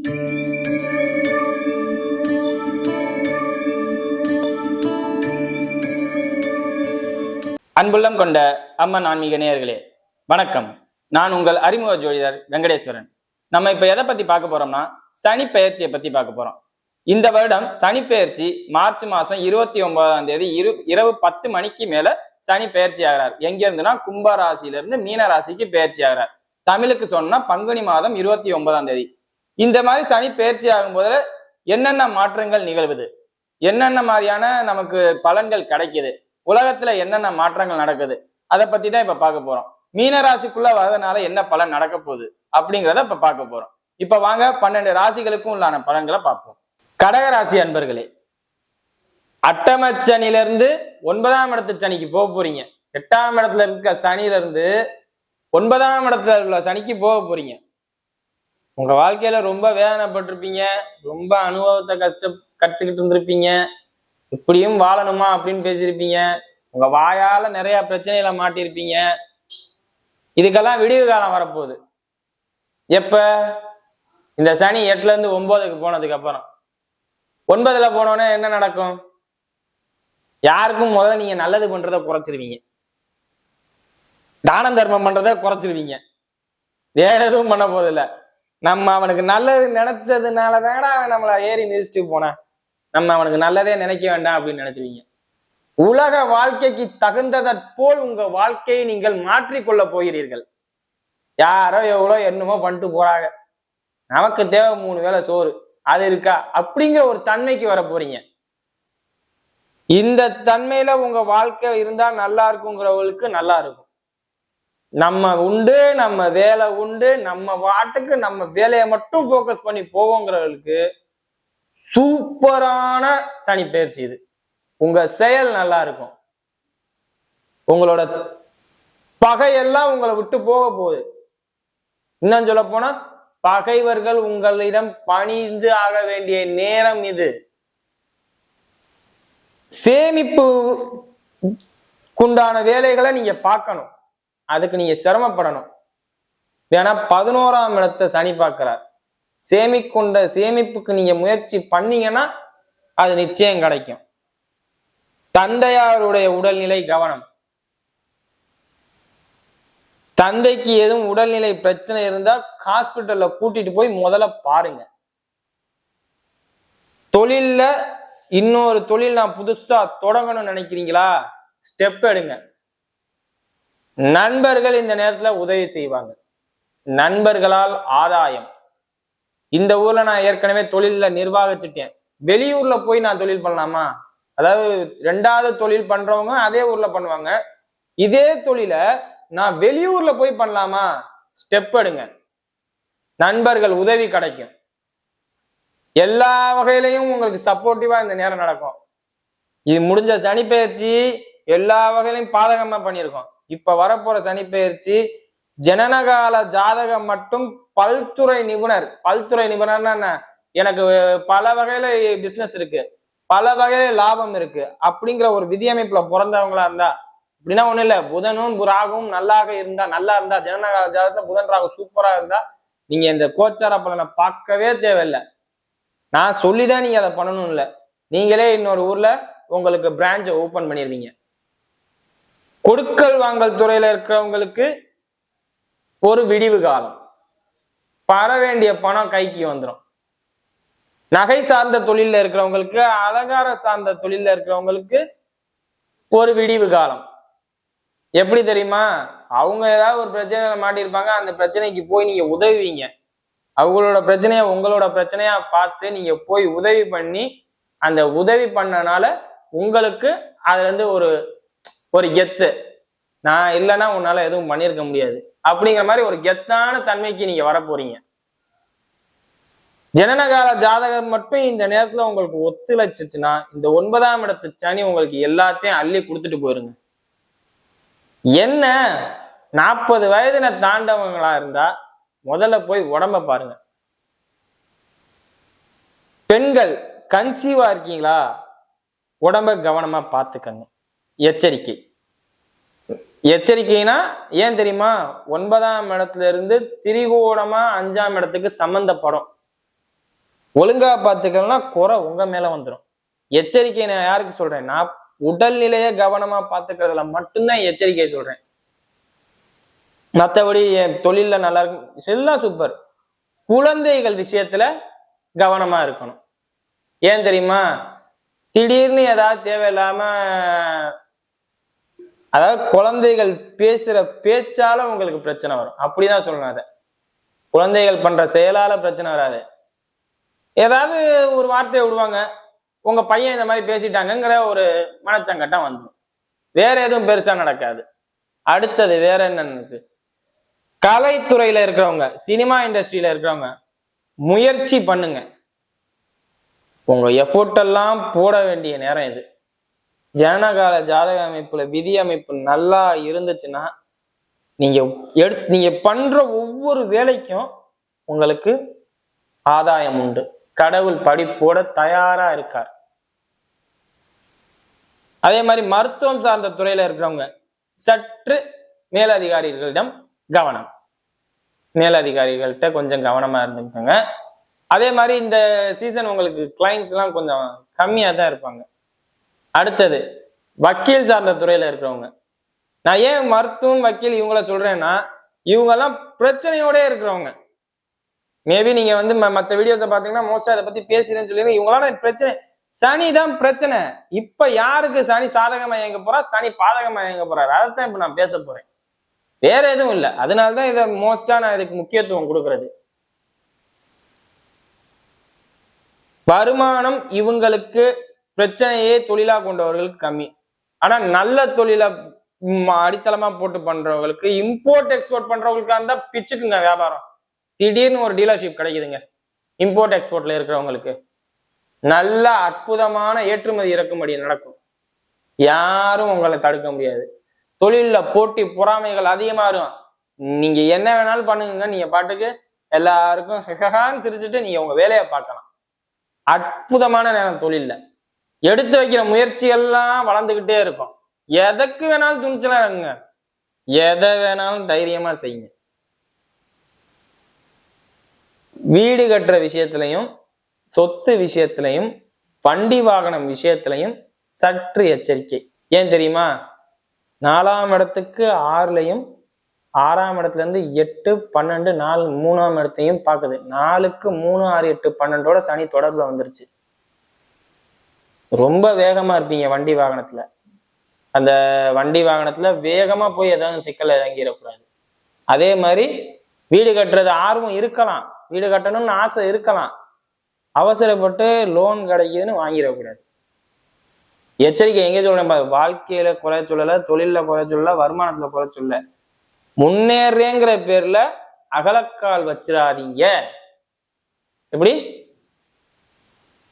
அன்புள்ளம் கொண்ட அம்மன் ஆன்மீக நேயர்களே வணக்கம். நான் உங்கள் அறிமுக ஜோதிடர் வெங்கடேஸ்வரன். நம்ம இப்ப எதை பத்தி பார்க்க போறோம்னா சனி பெயர்ச்சியை பத்தி பார்க்க போறோம். இந்த வருடம் சனி பெயர்ச்சி மார்ச் மாசம் இருபத்தி ஒன்பதாம் தேதி இரு இரவு பத்து மணிக்கு மேல சனி பெயர்ச்சி ஆகிறார். எங்க இருந்துன்னா கும்ப ராசியில இருந்து மீன ராசிக்கு பெயர்ச்சி ஆகிறார். தமிழுக்கு சொன்னா பங்குனி மாதம் இருபத்தி ஒன்பதாம் தேதி. இந்த மாதிரி சனி பயிற்சி ஆகும் போதுல என்னென்ன மாற்றங்கள் நிகழ்வுது? என்னென்ன மாதிரியான நமக்கு பலன்கள் கிடைக்குது? உலகத்துல என்னென்ன மாற்றங்கள் நடக்குது? அதை பத்தி தான் இப்ப பார்க்க போறோம். மீனராசிக்குள்ள வரதுனால என்ன பலன் நடக்க போகுது? அப்படிங்கிறத இப்ப பார்க்க போறோம். இப்ப வாங்க பன்னெண்டு ராசிகளுக்கும் உள்ளான பலன்களை பார்ப்போம். கடக ராசி அன்பர்களே அட்டமச்சனில இருந்து ஒன்பதாம் இடத்து சனிக்கு போக போறீங்க. எட்டாம் இடத்துல இருக்க சனியிலருந்து ஒன்பதாம் இடத்துல உள்ள சனிக்கு போக போறீங்க. உங்க வாழ்க்கையில ரொம்ப வேதனைப்பட்டிருப்பீங்க. ரொம்ப அனுபவத்தை கஷ்ட கத்துக்கிட்டு இருந்திருப்பீங்க. இப்படியும் வாழணுமா அப்படின்னு பேசியிருப்பீங்க. உங்க வாயால நிறைய பிரச்சனைகளை மாட்டியிருப்பீங்க. இதுக்கெல்லாம் விடிவு காலம் வரப்போகுது. எப்ப? இந்த சனி எட்டுல இருந்து ஒன்பதுக்கு போனதுக்கு அப்புறம். ஒன்பதுல போனோடனே என்ன நடக்கும்? யாருக்கும் முதல்ல நீங்க நல்லது பண்றத குறைச்சிருவீங்க. தானம் தர்மம் பண்றத குறைச்சிருவீங்க. வேற எதுவும் பண்ண போதில்ல நம்ம அவனுக்கு நல்லது நினைச்சதுனால தானடா அவன் நம்மளை ஏறி மிதிச்சுட்டு போனான் நம்ம அவனுக்கு நல்லதே நினைக்க வேண்டாம் அப்படின்னு நினைச்சுவீங்க உலக வாழ்க்கைக்கு தகுந்ததற் போல் உங்க வாழ்க்கையை நீங்கள் மாற்றிக்கொள்ள போகிறீர்கள். யாரோ எவ்வளோ என்னமோ பண்ணிட்டு போறாங்க. நமக்கு தேவை மூணு வேளை சோறு. அது இருக்கா? அப்படிங்கிற ஒரு தன்மைக்கு வர போறீங்க. இந்த தன்மையில உங்க வாழ்க்கை இருந்தா நல்லா இருக்குங்கிறவங்களுக்கு நல்லா இருக்கும். நம்ம உண்டு நம்ம வேலை உண்டு நம்ம வாட்டுக்கு நம்ம வேலையை மட்டும் ஃபோக்கஸ் பண்ணி போவோங்கிறவங்களுக்கு சூப்பரான சனி பயிற்சி இது. உங்க செயல் நல்லா இருக்கும். உங்களோட பகையெல்லாம் உங்களை விட்டு போக போகுது. இன்னும் சொல்ல போனா பகைவர்கள் உங்களிடம் பணிந்து ஆக வேண்டிய நேரம் இது. சேமிப்பு குண்டான வேலைகளை நீங்க பார்க்கணும். அதுக்கு நீங்க சிரமப்படணும். ஏன்னா பதினோராம் இடத்தை சனி பார்க்கிறார். சேமிக்கொண்ட சேமிப்புக்கு நீங்க முயற்சி பண்ணீங்கன்னா அது நிச்சயம் கிடைக்கும். தந்தையாருடைய உடல்நிலை கவனம். தந்தைக்கு எதுவும் உடல்நிலை பிரச்சனை இருந்தா ஹாஸ்பிட்டல்ல கூட்டிட்டு போய் முதல்ல பாருங்க. தொழில்ல இன்னொரு தொழில் நான் புதுசா தொடங்கணும்னு நினைக்கிறீங்களா? ஸ்டெப் எடுங்க. நண்பர்கள் இந்த நேரத்துல உதவி செய்வாங்க. நண்பர்களால் ஆதாயம். இந்த ஊர்ல நான் ஏற்கனவே தொழில நிர்வாகிச்சிட்டேன். வெளியூர்ல போய் நான் தொழில் பண்ணலாமா? அதாவது ரெண்டாவது தொழில் பண்றவங்க அதே ஊர்ல பண்ணுவாங்க. இதே தொழில நான் வெளியூர்ல போய் பண்ணலாமா? ஸ்டெப் எடுங்க. நண்பர்கள் உதவி கிடைக்கும். எல்லா வகையிலையும் உங்களுக்கு சப்போர்ட்டிவா இந்த நேரம் நடக்கும். இது முடிஞ்ச சனி பயிற்சி எல்லா வகையிலையும் பாதகமா பண்ணியிருக்கோம். இப்ப வரப்போற சனி பயிற்சி ஜனனகால ஜாதகம் மட்டும் பல்துறை நிபுணர். பல்துறை நிபுணர்னா என்ன? எனக்கு பல வகையில பிசினஸ் இருக்கு. பல வகையில லாபம் இருக்கு. அப்படிங்கிற ஒரு விதியமைப்புல பிறந்தவங்களா இருந்தா அப்படின்னா ஒண்ணு இல்ல. புதனும் ராகும் நல்லாக இருந்தா நல்லா இருந்தா ஜனநகால ஜாதகத்துல புதன் ராகு சூப்பரா இருந்தா நீங்க இந்த கோச்சார பலனை பார்க்கவே தேவையில்லை. நான் சொல்லிதான் நீங்க அதை பண்ணணும் இல்லை நீங்களே இன்னொரு ஊர்ல உங்களுக்கு பிரான்ச்சை ஓபன் பண்ணிருவீங்க. கொடுக்கல் வாங்கல் துறையில இருக்கிறவங்களுக்கு ஒரு விடிவு காலம். பர வேண்டிய பணம் கைக்கு வந்துடும் நகை சார்ந்த தொழில இருக்கிறவங்களுக்கு அலங்கார சார்ந்த தொழில இருக்கிறவங்களுக்கு ஒரு விடிவு காலம். எப்படி தெரியுமா? அவங்க ஏதாவது ஒரு பிரச்சனையில மாட்டியிருப்பாங்க. அந்த பிரச்சனைக்கு போய் நீங்க உதவுவீங்க. அவங்களோட பிரச்சனைய உங்களோட பிரச்சனையா பார்த்து நீங்க போய் உதவி பண்ணி அந்த உதவி பண்ணனால உங்களுக்கு அதுல இருந்து ஒரு ஒரு கெத்து. நான் இல்லைன்னா உன்னால எதுவும் பண்ணியிருக்க முடியாது. அப்படிங்கிற மாதிரி ஒரு கெத்தான தன்மைக்கு நீங்க வர போறீங்க ஜனனகால ஜாதகம் மட்டும் இந்த நேரத்துல உங்களுக்கு ஒத்துழைச்சிச்சுன்னா இந்த ஒன்பதாம் இடத்து சனி உங்களுக்கு எல்லாத்தையும் அள்ளி கொடுத்துட்டு போயிருங்க. என்ன? நாற்பது வயதின தாண்டவங்களா இருந்தா முதல்ல போய் உடம்ப பாருங்க. பெண்கள் கன்சீவா இருக்கீங்களா? உடம்ப கவனமா பார்த்துக்கங்க. எச்சரிக்கை. எச்சரிக்கைனா ஏன் தெரியுமா? ஒன்பதாம் இடத்துல இருந்து திரிகோணமா அஞ்சாம் இடத்துக்கு சம்பந்தப்படும். ஒழுங்கா பார்த்துக்கலாம் குறை உங்க மேல வந்துடும் எச்சரிக்கை நான் யாருக்கு சொல்றேன்? நான் உடல்நிலையை கவனமா பார்த்துக்கிறதுல மட்டும்தான் எச்சரிக்கை சொல்றேன். மற்றபடி என் தொழில நல்லா இருக்கும் எல்லாம் சூப்பர் குழந்தைகள் விஷயத்துல கவனமா இருக்கணும். ஏன் தெரியுமா? திடீர்னு ஏதாவது தேவையில்லாம அதாவது குழந்தைகள் பேசுற பேச்சால உங்களுக்கு பிரச்சனை வரும். அப்படிதான் சொல்லணும் அதை. குழந்தைகள் பண்ற செயலால பிரச்சனை வராது. ஏதாவது ஒரு வார்த்தையை விடுவாங்க. உங்க பையன் இந்த மாதிரி பேசிட்டாங்கங்கிற ஒரு மனச்சங்கட்டம் வந்துடும். வேற எதுவும் பெருசா நடக்காது. அடுத்தது வேற என்னன்னு கலைத்துறையில இருக்கிறவங்க சினிமா இண்டஸ்ட்ரியில இருக்கிறவங்க முயற்சி பண்ணுங்க. உங்க எஃபோர்ட் எல்லாம் போட வேண்டிய நேரம் இது. ஜனனகால ஜாதக அமைப்புல விதி அமைப்பு நல்லா இருந்துச்சுன்னா நீங்க எடு நீங்க பண்ற ஒவ்வொரு வேலைக்கும் உங்களுக்கு ஆதாயம் உண்டு. கடவுள் படிப்போட தயாரா இருக்கார். அதே மாதிரி மருத்துவம் சார்ந்த துறையில இருக்கிறவங்க சற்று மேலதிகாரிகளிடம் கவனம். மேலதிகாரிகள்கிட்ட கொஞ்சம் கவனமா இருந்துக்கோங்க. அதே மாதிரி இந்த சீசன் உங்களுக்கு கிளைண்ட்ஸ் எல்லாம் கொஞ்சம் கம்மியா தான் இருப்பாங்க. அடுத்தது வக்கீல் சார்ந்த துறையில இருக்கிறவங்க. நான் ஏன் மருத்துவம் வக்கீல் இவங்கள சொல்றேன்னா இவங்கெல்லாம் பிரச்சனையோட இருக்கிறவங்க. மேபி நீங்க வந்து மற்ற வீடியோஸை பாத்தீங்கன்னா மோஸ்டா அதை பத்தி பேசுறேன்னு சொல்லி இவங்களால பிரச்சனை சனி தான் பிரச்சனை. இப்ப யாருக்கு சனி சாதகமா இயங்க போறா? சனி பாதகமா இயங்க போறாரு. அதைத்தான் இப்ப நான் பேச போறேன். வேற எதுவும் இல்லை. அதனாலதான் இதை மோஸ்டா நான் இதுக்கு முக்கியத்துவம் கொடுக்கறது. வருமானம் இவங்களுக்கு பிரச்சனையே தொழிலா கொண்டவர்களுக்கு கம்மி. ஆனா நல்ல தொழிலை அடித்தளமா போட்டு பண்றவங்களுக்கு இம்போர்ட் எக்ஸ்போர்ட் பண்றவங்களுக்கா இருந்தா பிச்சுக்குங்க வியாபாரம். திடீர்னு ஒரு டீலர்ஷிப் கிடைக்குதுங்க. இம்போர்ட் எக்ஸ்போர்ட்ல இருக்கிறவங்களுக்கு. நல்ல அற்புதமான ஏற்றுமதி இறக்குமதி நடக்கும். யாரும் உங்களை தடுக்க முடியாது. தொழில்ல போட்டி பொறாமைகள் அதிகமா இருக்கும் நீங்க என்ன வேணாலும் பண்ணுங்க நீங்க பாட்டுக்கு எல்லாருக்கும் ஹெஹான்னு சிரிச்சுட்டு நீங்க உங்க வேலையை பார்க்கலாம். அற்புதமான நேரம் தொழில்ல. எடுத்து வைக்கிற முயற்சி எல்லாம் வளர்ந்துகிட்டே இருக்கும். எதற்கு வேணாலும் துணிச்சலா இருங்க எதை வேணாலும் தைரியமா செய்யுங்க. வீடு கட்டுற விஷயத்திலையும் சொத்து விஷயத்திலையும் வண்டி வாகனம் விஷயத்திலையும் சற்று எச்சரிக்கை. ஏன் தெரியுமா? நாலாம் இடத்துக்கு ஆறுலையும் ஆறாம் இடத்துல இருந்து எட்டு பன்னெண்டு நாலு மூணாம் இடத்தையும் பார்க்குது. நாலுக்கு மூணு ஆறு எட்டு பன்னெண்டோட சனி தொடர்புல வந்துருச்சு. ரொம்ப வேகமா இருப்பீங்க வண்டி வாகனத்துல. அந்த வண்டி வாகனத்துல வேகமா போய் ஏதாவது சிக்கல்ல இறங்கிடக்கூடாது. அதே மாதிரி வீடு கட்டுறது ஆர்வம் இருக்கலாம். வீடு கட்டணும்னு ஆசை இருக்கலாம். அவசரப்பட்டு லோன் கிடைக்குதுன்னு வாங்கிடக்கூடாது. எச்சரிக்கை எங்கே சொல்றேன் வாழ்க்கையில குறை சொல்லல தொழில்ல குறை சொல்லல வருமானத்துல குறை சொல்ல முன்னேறேங்கிற பேர்ல அகலக்கால் வச்சிடாதீங்க. எப்படி?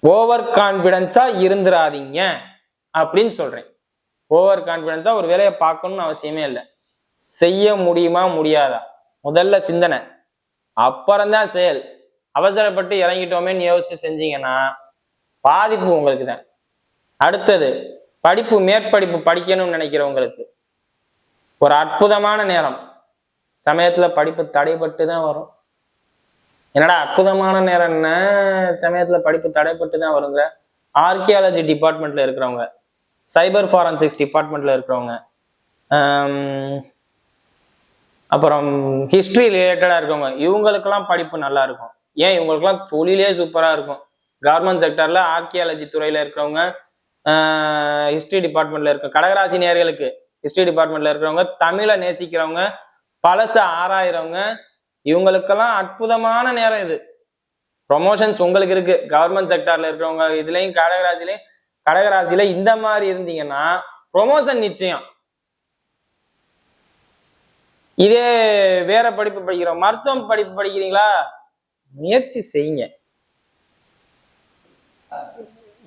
ஓவர் கான்பிடன்ஸா இருந்துடாதீங்க அப்படின்னு சொல்றேன். ஓவர் கான்பிடன்ஸா ஒரு வேலையை பார்க்கணும்னு அவசியமே இல்லை. செய்ய முடியுமா முடியாதா? முதல்ல சிந்தனை. அப்புறம்தான் செயல். அவசரப்பட்டு இறங்கிட்டோமேன்னு யோசிச்சு செஞ்சீங்கன்னா பாதிப்பு உங்களுக்கு தான். அடுத்தது படிப்பு மேற்படிப்பு படிக்கணும்னு நினைக்கிறவங்களுக்கு ஒரு அற்புதமான நேரம். சமயத்துல படிப்பு தடைப்பட்டு தான் வரும். என்னடா அற்புதமான நேரம் என்ன? சமயத்துல படிப்பு தடைப்பட்டு தான் வருங்கிற. ஆர்கியாலஜி டிபார்ட்மெண்ட்ல இருக்கிறவங்க சைபர் ஃபாரன்சிக்ஸ் டிபார்ட்மெண்ட்ல இருக்கிறவங்க அப்புறம் ஹிஸ்ட்ரி ரிலேட்டடாக இருக்கவங்க இவங்களுக்கெல்லாம் படிப்பு நல்லா இருக்கும். ஏன்? இவங்களுக்கெல்லாம் தொழிலே சூப்பராக இருக்கும். கவர்மெண்ட் செக்டரில் ஆர்கியாலஜி துறையில் இருக்கிறவங்க ஹிஸ்ட்ரி டிபார்ட்மெண்ட்ல இருக்க கடகராசி நேர்களுக்கு ஹிஸ்ட்ரி டிபார்ட்மெண்ட்ல இருக்கிறவங்க தமிழை நேசிக்கிறவங்க பழச ஆராயிறவங்க இவங்களுக்கெல்லாம் அற்புதமான நேரம் இது. ப்ரொமோஷன்ஸ் உங்களுக்கு இருக்கு. கவர்மெண்ட் செக்டார்ல இருக்கிறவங்க இதுலயும் கடகராசிலையும் கடகராசியில இந்த மாதிரி இருந்தீங்கன்னா ப்ரொமோஷன் நிச்சயம். இதே வேற படிப்பு படிக்கிறோம் மருத்துவம் படிப்பு படிக்கிறீங்களா? முயற்சி செய்யுங்க.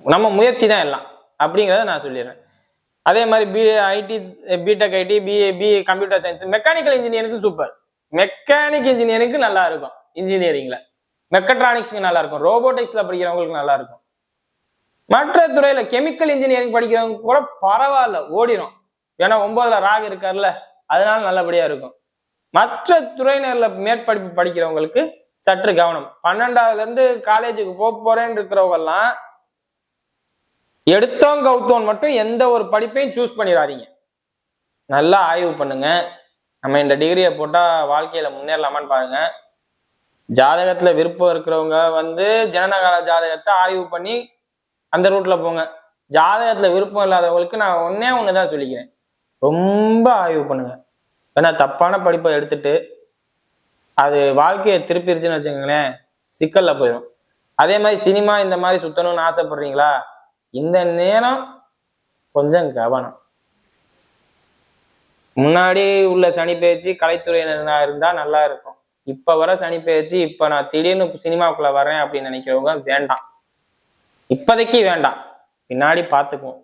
நம்ம முயற்சி தான் எல்லாம். அப்படிங்கிறத நான் சொல்லிடுறேன். அதே மாதிரி B IT BTech IT BA BA computer science mechanical இன்ஜினியருக்கு super mechanic இன்ஜினியரிங்க்கு நல்லா இருக்கும். இன்ஜினியரிங்ல மெக்கட்ரானிக்ஸ்க்கு நல்லா இருக்கும். ரோபோட்டிக்ஸ்ல படிக்கிறவங்களுக்கு நல்லா இருக்கும். மற்ற துறையில கெமிக்கல் இன்ஜினியரிங் படிக்கிறவங்க கூட பரவாயில்ல ஓடிரும். ஏன்னா ஒன்பதுல ராக் இருக்கார்ல அதனால நல்லபடியா இருக்கும். மற்ற துறையினர்ல மேற்படிப்பு படிக்கிறவங்களுக்கு சற்று கவனம். பன்னெண்டாவதுல இருந்து காலேஜுக்கு போக போறேன்னு இருக்கிறவங்க எல்லாம் எடுத்தோம் கவுத்தோம் மட்டும் எந்த ஒரு படிப்பையும் சூஸ் பண்ணிடாதீங்க நல்லா ஆய்வு பண்ணுங்க. நம்ம இந்த டிகிரியை போட்டால் வாழ்க்கையில் முன்னேறலாமான்னு பாருங்க. ஜாதகத்தில் விருப்பம் இருக்கிறவங்க வந்து ஜனனகால ஜாதகத்தை ஆய்வு பண்ணி அந்த ரூட்டில் போங்க. ஜாதகத்தில் விருப்பம் இல்லாதவங்களுக்கு நான் ஒன்னே தான் சொல்லிக்கிறேன். ரொம்ப ஆய்வு பண்ணுங்க. ஏன்னா தப்பான படிப்பை எடுத்துட்டு அது வாழ்க்கையை திருப்பிருச்சுன்னு வச்சுக்கோங்களேன் சிக்கலில் போயிடும் அதே மாதிரி சினிமா இந்த மாதிரி சுத்தணும்னு ஆசைப்படுறீங்களா? இந்த நேரம் கொஞ்சம் கவனம். முன்னாடி உள்ள சனி பயிற்சி கலைத்துறையினரா இருந்தா நல்லா இருக்கும். இப்ப வர சனி பயிற்சி இப்ப நான் திடீர்னு சினிமாக்குள்ள வரேன் அப்படின்னு நினைக்கிறவங்க வேண்டாம். இப்போதைக்கு வேண்டாம். பின்னாடி பார்த்துக்குவோம்.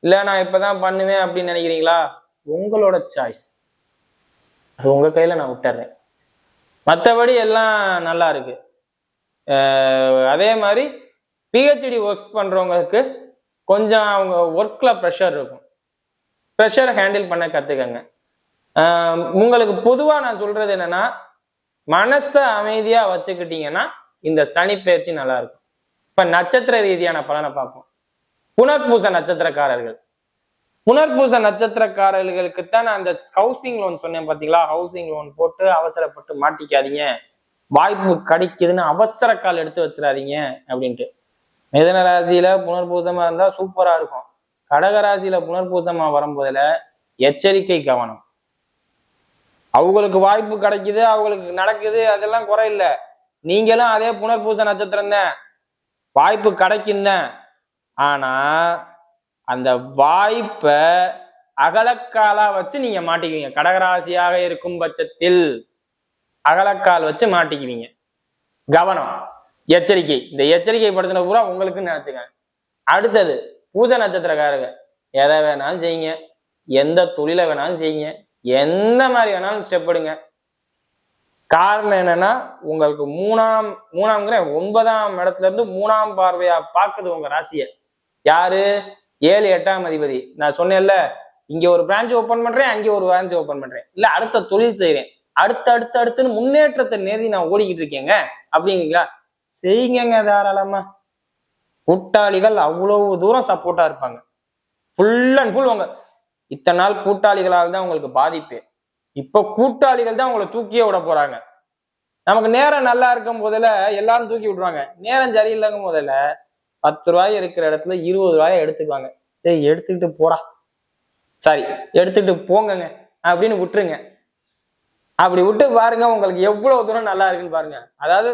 இல்ல நான் இப்பதான் பண்ணுவேன் அப்படின்னு நினைக்கிறீங்களா? உங்களோட சாய்ஸ் அது உங்க கையில நான் விட்டுறேன். மற்றபடி எல்லாம் நல்லா இருக்கு. அதே மாதிரி பிஹெச்டி ஒர்க்ஸ் பண்றவங்களுக்கு கொஞ்சம் அவங்க ஒர்க்ல ப்ரெஷர் இருக்கும். ப்ரெஷரை ஹேண்டில் பண்ண கற்றுக்கங்க உங்களுக்கு பொதுவாக நான் சொல்கிறது என்னென்னா மனசை அமைதியாக வச்சுக்கிட்டீங்கன்னா இந்த சனி பயிற்சி நல்லாயிருக்கும் இப்போ நட்சத்திர ரீதியான பலனை பார்ப்போம். புனர்பூச நட்சத்திரக்காரர்கள். புனர்பூச நட்சத்திரக்காரர்களுக்கு தான் நான் அந்த ஹவுசிங் லோன் சொன்னேன் பார்த்தீங்களா ஹவுசிங் லோன் போட்டு அவசரப்பட்டு மாட்டிக்காதீங்க. வாய்ப்பு கிடைக்குதுன்னு அவசர கால் எடுத்து வச்சிடாதீங்க அப்படின்ட்டு. மிதன ராசியில புனர்பூசமா இருந்தா சூப்பரா இருக்கும். கடகராசியில புனர்பூசமா வரும்போதுல எச்சரிக்கை கவனம். அவங்களுக்கு வாய்ப்பு கிடைக்குது அவங்களுக்கு நடக்குது அதெல்லாம் குறையில்ல நீங்களும் அதே புனர்பூச நட்சத்திரம் தான். வாய்ப்பு கிடைக்கும் தான். ஆனா அந்த வாய்ப்பை அகலக்காலா வச்சு நீங்க மாட்டிக்குவீங்க. கடகராசியாக இருக்கும் பட்சத்தில் அகலக்கால் வச்சு மாட்டிக்குவீங்க. கவனம் எச்சரிக்கை. இந்த எச்சரிக்கை படுத்தின பூரா உங்களுக்குன்னு நினைச்சுங்க அடுத்தது பூஜை நட்சத்திரக்காரங்க. எதை வேணாலும் செய்யுங்க. எந்த தொழிலை வேணாலும் செய்யுங்க. எந்த மாதிரி வேணாலும் ஸ்டெப் எடுங்க. காரணம் என்னன்னா உங்களுக்கு மூணாம் மூணாம்ங்கிற ஒன்பதாம் இடத்துல இருந்து மூணாம் பார்வையா பார்க்குது உங்க ராசியை. யாரு? ஏழு எட்டாம் அதிபதி. நான் சொன்னேன்ல இங்க ஒரு பிரான்ச் ஓபன் பண்றேன் அங்கே ஒரு பிரான்ச் ஓபன் பண்றேன். இல்ல அடுத்த தொழில் செய்யறேன் அடுத்து அடுத்து அடுத்துன்னு முன்னேற்றத்தை நேதி நான் ஓடிக்கிட்டு இருக்கேங்க. அப்படிங்களா செய்யுங்க தாராளமா. கூட்டாளிகள் அவ்வளவு தூரம் சப்போர்ட்டா இருப்பாங்க. ஃபுல் அண்ட் ஃபுல் உங்க இத்தனை நாள் கூட்டாளிகளால் தான் உங்களுக்கு பாதிப்பு. இப்ப கூட்டாளிகள் தான் உங்களை தூக்கியே விட போறாங்க. நமக்கு நேரம் நல்லா இருக்கும் போதில் எல்லாரும் தூக்கி விடுவாங்க நேரம் சரியில்லைங்கும் போதில் பத்து ரூபாய் இருக்கிற இடத்துல இருபது ரூபாயை எடுத்துக்குவாங்க. சரி எடுத்துக்கிட்டு போடா. சாரி எடுத்துக்கிட்டு போங்கங்க. அப்படின்னு விட்டுருங்க. அப்படி விட்டு பாருங்க உங்களுக்கு எவ்வளவு தூரம் நல்லா இருக்குன்னு பாருங்க. அதாவது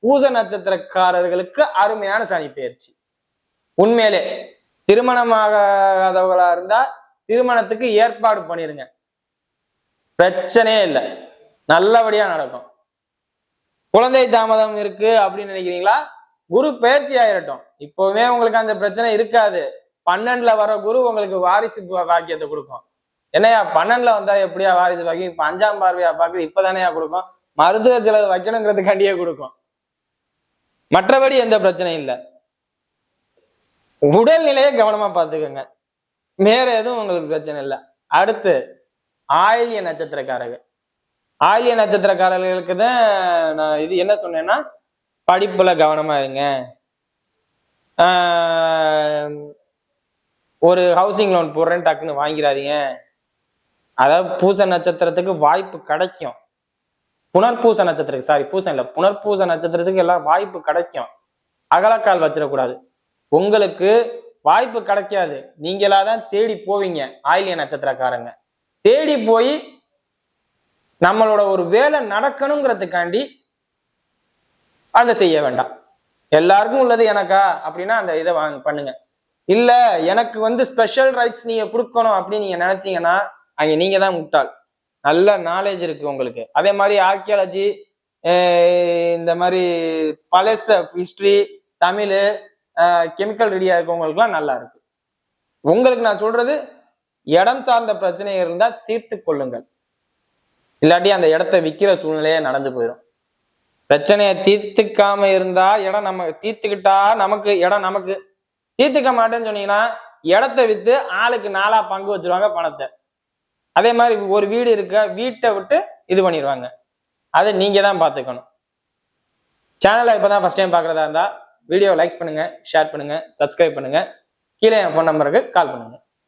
பூச நட்சத்திரக்காரர்களுக்கு அருமையான சனி பயிற்சி உண்மையிலே திருமணமாகாதவர்களா இருந்தா திருமணத்துக்கு ஏற்பாடு பண்ணிருங்க. பிரச்சனையே இல்லை. நல்லபடியா நடக்கும். குழந்தை தாமதம் இருக்கு அப்படின்னு நினைக்கிறீங்களா? குரு பயிற்சி ஆயிரட்டும். இப்பவுமே உங்களுக்கு அந்த பிரச்சனை இருக்காது. பன்னெண்டுல வர குரு உங்களுக்கு வாரிசு பாக்கியத்தை கொடுக்கும். என்னையா பன்னெண்டுல வந்தா எப்படியா வாரிசு பாக்கியம்? இப்ப அஞ்சாம் பார்வையா பாக்குது இப்பதானேயா கொடுக்கும்? மருத்துவ செலவு வைக்கணுங்கிறதுக்காண்டியே கொடுக்கும். மற்றபடி எந்த பிரச்சனையும் இல்லை. உடல்நிலையை கவனமா பார்த்துக்கோங்க. வேற எதுவும் உங்களுக்கு பிரச்சனை இல்லை. அடுத்து ஆயிலிய நட்சத்திரக்காரங்க ஆயிலிய நட்சத்திரக்காரர்களுக்கு தான் நான் இது என்ன சொன்னேன்னா படிப்புல கவனமா இருங்க. ஒரு ஹவுசிங் லோன் போடுறேன்னு டக்குன்னு வாங்கிடாதீங்க. அதாவது பூச நட்சத்திரத்துக்கு வாய்ப்பு கிடைக்கும். புனர்பூச நட்சத்திரத்துக்கு சாரி பூசம் இல்லை. புனர்பூச நட்சத்திரத்துக்கு எல்லாம் வாய்ப்பு கிடைக்கும். அகலக்கால் வச்சிடக்கூடாது. உங்களுக்கு வாய்ப்பு கிடைக்காது. நீங்களா தான் தேடி போவீங்க ஆயிலிய நட்சத்திரக்காரங்க. தேடி போய் நம்மளோட ஒரு வேலை நடக்கணுங்கிறதுக்காண்டி அதை செய்ய வேண்டாம். எல்லாருக்கும் உள்ளது எனக்கா? அப்படின்னா அந்த இதை வாங்க பண்ணுங்க. இல்ல எனக்கு வந்து ஸ்பெஷல் ரைட்ஸ் நீங்க கொடுக்கணும் அப்படின்னு நீங்க நினைச்சீங்கன்னா அங்க நீங்க தான் முட்டாள். நல்ல நாலேஜ் இருக்கு உங்களுக்கு. அதே மாதிரி ஆர்கியாலஜி இந்த மாதிரி பழச ஹிஸ்ட்ரி தமிழ் கெமிக்கல் ரெடியா இருக்கவங்களுக்குலாம் நல்லா இருக்கு. உங்களுக்கு நான் சொல்றது இடம் சார்ந்த பிரச்சனை இருந்தா தீர்த்து கொள்ளுங்கள். இல்லாட்டி அந்த இடத்த விற்கிற சூழ்நிலையே நடந்து போயிடும் பிரச்சனையை தீர்த்துக்காம இருந்தா இடம் நம்ம தீர்த்துக்கிட்டா நமக்கு இடம் நமக்கு. தீர்த்துக்க மாட்டேன்னு சொன்னீங்கன்னா இடத்த வித்து ஆளுக்கு நாலா பங்கு வச்சிருவாங்க பணத்தை. அதே மாதிரி ஒரு வீடு இருக்க வீட்டை விட்டு இது பண்ணிடுவாங்க அதை நீங்கள் தான் பார்த்துக்கணும். சேனலை இப்பதான் ஃபர்ஸ்ட் டைம் பார்க்குறதா இருந்தால் வீடியோ லைக்ஸ் பண்ணுங்கள் ஷேர் பண்ணுங்கள் சப்ஸ்கிரைப் பண்ணுங்கள் கீழே என் ஃபோன் நம்பருக்கு கால் பண்ணுங்கள்